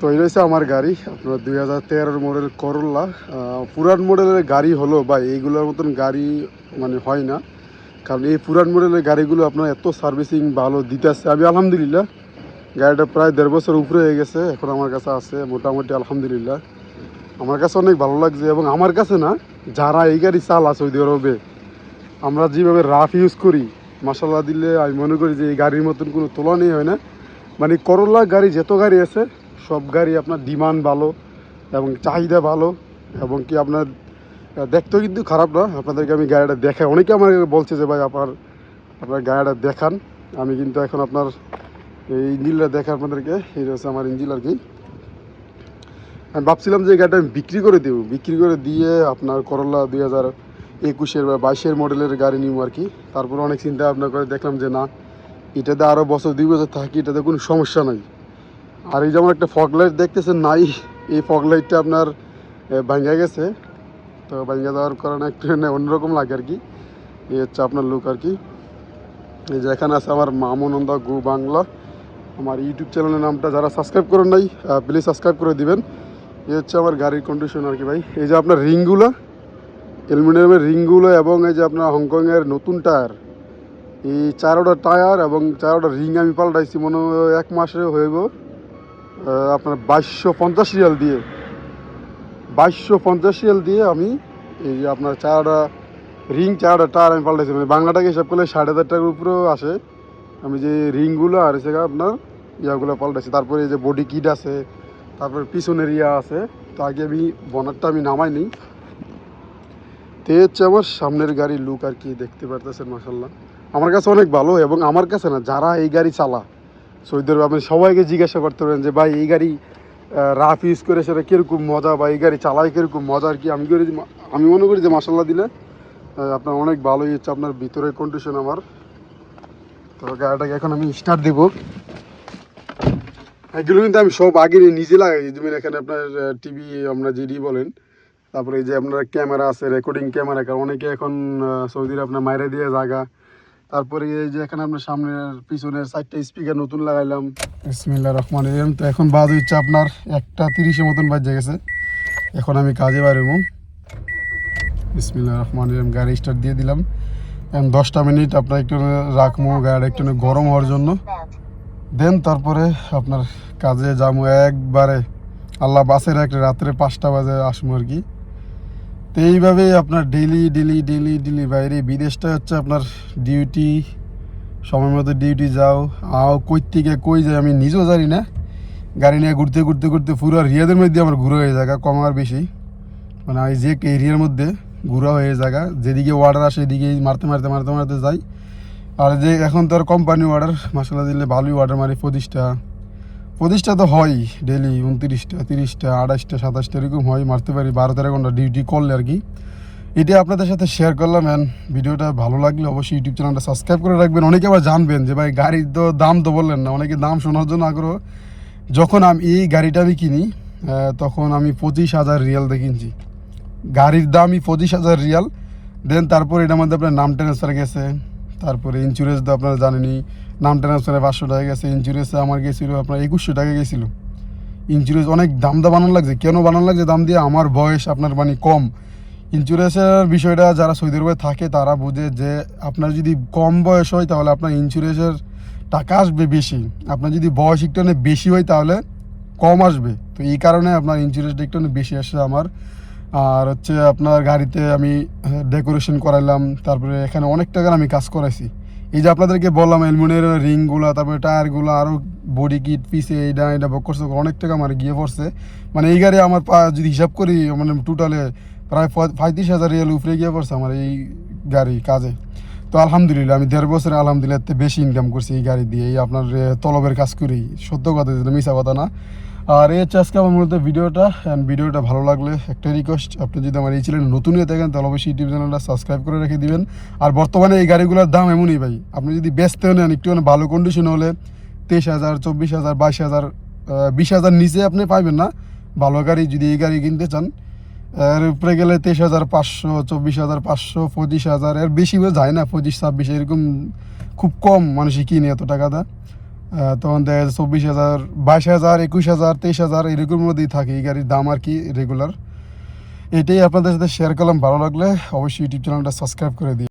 তো এই রয়েছে আমার গাড়ি, আপনার দুই হাজার তেরোর মডেল করল্লা পুরান মডেলের গাড়ি হলো বা এইগুলোর মতন গাড়ি মানে হয় না। কারণ এই পুরান মডেলের গাড়িগুলো আপনার এত সার্ভিসিং ভালো দিতেছে। আমি আলহামদুলিল্লাহ, গাড়িটা প্রায় দেড় বছর উপরে হয়ে গেছে, এখন আমার কাছে আছে, মোটামুটি আলহামদুলিল্লাহ। আমার কাছে অনেক ভালো লাগছে এবং আমার কাছে না, যারা এই গাড়ি চালা সৌদি আরবে আমরা যেভাবে রাফ ইউজ করি মশলা দিলে আমি মনে করি যে এই গাড়ির মতন কোনো তুলনাই হয় না। মানে করলা গাড়ি, যত গাড়ি আছে সব গাড়ি আপনার ডিমান্ড ভালো এবং চাহিদা ভালো এবং কি আপনার দেখতেও কিন্তু খারাপ না। আপনাদেরকে আমি গাড়িটা দেখাই। অনেকে আমার বলছে যে, ভাই, আপনার আপনার গাড়িটা দেখান। আমি কিন্তু এখন আপনার এই ইঞ্জিনটা দেখে আপনাদেরকে। এই রয়েছে আমার ইঞ্জিন আর কি। আমি ভাবছিলাম যে গাড়িটা আমি বিক্রি করে দেবো। বিক্রি করে দিয়ে আপনার করলা দুই হাজার একুশের বা বাইশের মডেলের গাড়ি নিব আর কি। তারপর অনেক চিন্তা ভাবনা করে দেখলাম যে, না, এটাতে আরও বছর দুই বছর থাকি, এটাতে কোনো সমস্যা নাই। আর এই যেমন একটা ফগ লাইট দেখতেছেন নাই, এই ফগ লাইটটা আপনার ভাঙ্গা গেছে। তো ভাঙ্গা যাওয়ার কারণে একটু অন্যরকম লাগে আর কি। এই হচ্ছে আপনার লুক আর কি। এই যে এখানে আছে আমার মামনন্দা গু বাংলা। আমার ইউটিউব চ্যানেলের নামটা যারা সাবস্ক্রাইব করেন নাই প্লিজ সাবস্ক্রাইব করে দিবেন। এই হচ্ছে আমার গাড়ির কন্ডিশন আর কি ভাই। এই যে আপনার রিংগুলো অ্যালুমিনিয়ামের রিংগুলো এবং এই যে আপনার হংকংয়ের নতুন টায়ার। এই চারোটা টায়ার এবং চারোটা রিং আমি পাল্টাইছি, মনে হয় এক মাসে হইব। আপনার বাইশশো পঞ্চাশ রিয়াল দিয়ে। বাইশশো পঞ্চাশ রিয়াল দিয়ে আমি এই যে আপনার চারোটা রিং, চারোটা টায়ার আমি পাল্টাইছি। মানে বাংলাটাকে হিসাব করলে সাড়ে হাজার টাকার উপরেও আসে। আমি যে রিংগুলো আর এসে আপনার ইয়াগুলো পাল্টাইছি। তারপরে এই যে বডি কিট আছে, তারপরে পিছনের ইয়া আছে। তো আগে আমি বনারটা আমি নামাই নিই। তো হচ্ছে আমার সামনের গাড়ির লুক আর কি, দেখতে পারতেছেন মাসাল্লাহ আমার কাছে অনেক ভালো এবং আমার কাছে না, যারা এই গাড়ি চালা সৌদি আপনি সবাইকে জিজ্ঞাসা করতে পারেন যে ভাই এই গাড়ি রাফ ইউজ করে সেটা কীরকম মজা বা এই গাড়ি চালায় কীরকম মজা আর কি আমি করি আমি মনে করি যে মাসাল্লাহ দিলে আপনার অনেক ভালোই হচ্ছে আপনার ভিতরের কন্ডিশন আমার তো গাড়িটাকে এখন আমি স্টার্ট দেবো এগুলো কিন্তু আমি সব আগে নিজে লাগাই যেমন এখানে আপনার টিভি আপনার জিডি বলেন তারপরে এই যে আপনার ক্যামেরা আছে রেকর্ডিং ক্যামেরা অনেকে এখন সৌদির আপনার মাইরে দিয়ে জায়গা তারপরে এই যে এখানে আপনার সামনের পিছনের চারটা স্পিকার নতুন লাগাইলাম। বিসমিল্লাহ রহমান রহিম। তো এখন বাজ হচ্ছে আপনার একটা তিরিশের মতন বাজে গেছে। এখন আমি কাজে বাড়বো বিসমিল্লাহ রহমান রহিম, গাড়ি স্টার্ট দিয়ে দিলাম। এখন দশটা মিনিট আপনার একটু রাখব, গাড়িটা একটু গরম হওয়ার জন্য। দেন তারপরে আপনার কাজে যাব একবারে। আল্লাহ বাসের একটা রাত্রে পাঁচটা বাজে আসব আর কি। তো এইভাবেই আপনার ডেলি ডেলি ডেলি ডেলি বাইরে বিদেশটা হচ্ছে আপনার ডিউটি সময় মতো ডিউটি যাও। আও কই থেকে কই যায় আমি নিজেও জানি না। গাড়ি নিয়ে ঘুরতে ঘুরতে ঘুরতে পুরো রিয়াদের মধ্যে আমার ঘুরে হয়ে জায়গা কম আর বেশি। মানে এই যে এরিয়ার মধ্যে ঘুরা হয়ে জায়গা যেদিকে অর্ডার আসে এদিকে মারতে মারতে মারতে মারতে যাই। আর যে এখন তো আর কোম্পানি অর্ডার মশলা দিলে ভালোই অর্ডার মারি পঁচিশটা। পঁচিশটা তো হয় ডেলি উনত্রিশটা, তিরিশটা আঠাশটা সাতাশটা, এরকম হয়, মারতে পারি, বারো, তেরো ঘণ্টা ডিউটি করলে আর কি। এটা আপনাদের সাথে শেয়ার করলাম অ্যান্ড ভিডিওটা ভালো লাগলে অবশ্যই ইউটিউব চ্যানেলটা সাবস্ক্রাইব করে রাখবেন। অনেকে আবার জানবেন যে, ভাই, গাড়ির তো দাম তো বললেন না, অনেকে দাম শোনার জন্য আগ্রহ। যখন আমি এই গাড়িটা আমি কিনি তখন আমি পঁচিশ হাজার রিয়াল দিয়ে গাড়ির দামই পঁচিশ হাজার রিয়াল। দেন তারপর এটার মধ্যে আপনার নাম ট্রান্সফার গেছে, তারপরে ইন্স্যুরেন্স তো আপনারা জানেনই নাম ট্রান্সফারে পাঁচশো টাকা গেছে ইন্স্যুরেন্সে আমার গেছিল আপনার একুশশো টাকা গেছিল। ইন্স্যুরেন্স অনেক দাম দা বানানো লাগছে। কেন বানানো লাগছে? দাম দিয়ে আমার বয়স, আপনার মানে কম। ইন্স্যুরেন্সের বিষয়টা যারা সৌদি আরবে থাকে, তারা বুঝে যে আপনার যদি কম বয়স হয়, তাহলে আপনার ইন্স্যুরেন্সের টাকা আসবে বেশি। আপনার যদি বয়স একটু অনেক বেশি হয়, তাহলে কম আসবে। তো এই কারণে আপনার ইন্স্যুরেন্সটা একটু অনেক বেশি আসে আমার। আর হচ্ছে আপনার গাড়িতে আমি ডেকোরেশন করাইলাম, তারপরে এখানে অনেক টাকার আমি কাজ করাইছি। এই যে আপনাদেরকে বললাম এলমুনের রিংগুলো তারপরে টায়ারগুলো আরও বডি কিট পিসে এইটা এটা বক করছে অনেক টাকা আমার গিয়ে পড়ছে। মানে এই গাড়ি আমার যদি হিসাব করি মানে টোটালে প্রায় পঁয়ত্রিশ হাজার রিয়াল উপরে গিয়ে পড়ছে আমার এই গাড়ি কাজে। তো আলহামদুলিল্লাহ, আমি দেড় বছরে আলহামদুলিল্লাহ বেশি ইনকাম করছি এই গাড়ি দিয়ে, এই আপনার তলবের কাজ করি। সত্য কথা মিশা কথা না। আর এই হচ্ছে আজকে আমার মূলত ভিডিওটা অ্যান্ড ভিডিওটা ভালো লাগলে একটা রিকোয়েস্ট আপনি যদি আমার এই চ্যানেল নতুন হয়ে থাকেন তাহলে অবশ্যই ইউটিউব চ্যানেলটা সাবস্ক্রাইব করে রেখে দিবেন। আর বর্তমানে এই গাড়িগুলোর দাম এমনই ভাই আপনি যদি ব্যস্ত নেন একটু ভালো কন্ডিশন হলে তেইশ হাজার চব্বিশ হাজার বাইশ হাজার বিশ হাজার নিচে আপনি পাইবেন না। ভালো গাড়ি যদি এই গাড়ি কিনতে চান এর উপরে গেলে তেইশ হাজার পাঁচশো চব্বিশ হাজার পাঁচশো পঁচিশ হাজার এর বেশি যায় না পঁচিশ ছাব্বিশ এরকম খুব কম মানুষই কিনে এত টাকা দা আহ, তখন দেখা যায় চব্বিশ হাজার, বাইশ হাজার, একুশ হাজার, তেইশ হাজার এরকম মধ্যেই থাকে এই গাড়ির দাম আর কি রেগুলার এটাই আপনাদের সাথে শেয়ার করলাম। ভালো লাগলে অবশ্যই ইউটিউব চ্যানেলটা সাবস্ক্রাইব করে দিই